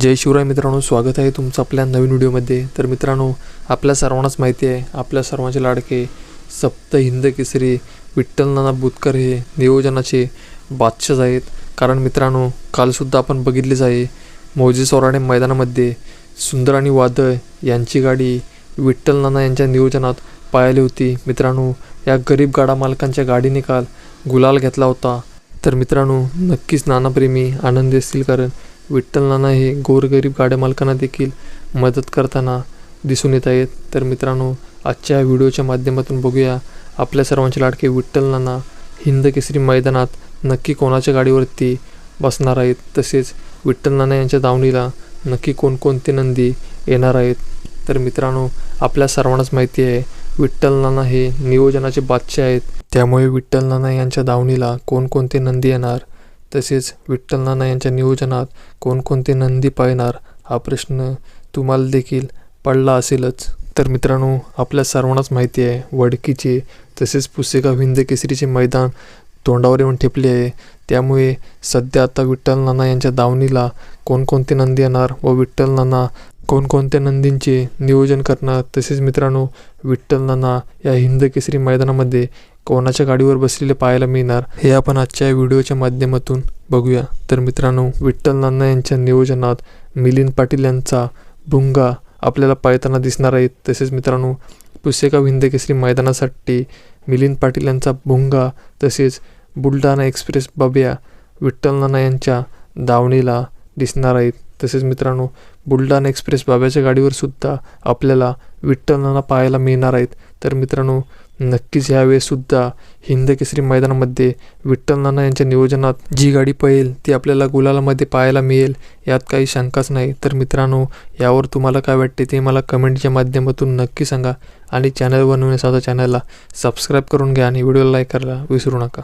जय शिवराय मित्रांनो स्वागत आहे तुमचं आपल्या नवीन व्हिडिओमध्ये. तर मित्रांनो आपल्या सर्वांनाच माहिती आहे आपल्या सर्वांचे लाडके सप्त हिंद केसरी विठ्ठल नाना बुतकर हे नियोजनाचे बादशाह आहेत. कारण मित्रांनो कालसुद्धा आपण बघितलेच आहे मौजे सोराणे मैदानामध्ये सुंदर आणि वादळ यांची गाडी विठ्ठल नाना यांच्या नियोजनात पाहिली होती. मित्रांनो या गरीब गाडा मालकांच्या गाडीने काल गुलाल घेतला होता. तर मित्रांनो नक्कीच नानाप्रेमी आनंदी असतील कारण विठ्ठल नाना हे गोरगरीब गाड्या मालकांना देखील मदत करताना दिसून येत आहेत. तर मित्रांनो आजच्या व्हिडिओच्या माध्यमातून बघूया आपल्या सर्वांचे लाडके विठ्ठल नाना हिंद केसरी मैदानात नक्की कोणाच्या गाडीवरती बसणार आहेत? तसेच विठ्ठल नाना यांच्या दावणीला नक्की कोणकोणते नंदी येणार आहेत? तर मित्रांनो आपल्या सर्वांनाच माहिती आहे विठ्ठल नाना हे नियोजनाचे बादशाह आहेत. त्यामुळे विठ्ठल नाना यांच्या दावणीला कोणकोणते नंदी येणार? तसेच विठ्ठल नाना यांच्या नियोजनात कोणकोणते नंदी पाळणार हा प्रश्न तुम्हाला देखील पडला असेलच. तर मित्रांनो आपल्या सर्वांनाच माहिती आहे वडकीचे तसेच पुसेगाव हिंद केसरीचे मैदान तोंडावर येऊन ठेपले आहे. त्यामुळे सध्या आता विठ्ठल नाना यांच्या दावणीला कोणकोणते नंदी येणार व विठ्ठल नाना कोणकोणत्या नंदींचे नियोजन करणार? तसेच मित्रांनो विठ्ठल नाना या हिंद केसरी मैदानामध्ये कोणाच्या गाडीवर बसलेले पाहायला मिळणार हे आपण आजच्या व्हिडिओच्या माध्यमातून बघूया. तर मित्रांनो विठ्ठल नाना यांच्या नियोजनात मिलिंद पाटील यांचा भुंगा आपल्याला पाळताना दिसणार आहेत तसेच मित्रांनो पुसेगाव हिंद केसरी मैदानासाठी मिलिंद पाटील यांचा भुंगा तसेच बुलढाणा एक्सप्रेस बब्या विठ्ठल नाना यांच्या दावणीला दिसणार आहेत. तसेच मित्रांनो बुलढाणा एक्सप्रेस बाब्याच्या गाडीवर सुद्धा आपल्याला विठ्ठल नाना पाहायला मिळणार आहेत. तर मित्रांनो नक्कीच यावेळेसुद्धा हिंद केसरी मैदानामध्ये विठ्ठल नाना यांच्या नियोजनात जी गाडी पळेल ती आपल्याला गुलालामध्ये पाहायला मिळेल यात काही शंकाच नाही. तर मित्रांनो यावर तुम्हाला काय वाटते ते मला कमेंटच्या माध्यमातून नक्की सांगा आणि चॅनल बनवण्यासाठी चॅनलला सबस्क्राईब करून घ्या आणि व्हिडिओला लाईक करायला विसरू नका.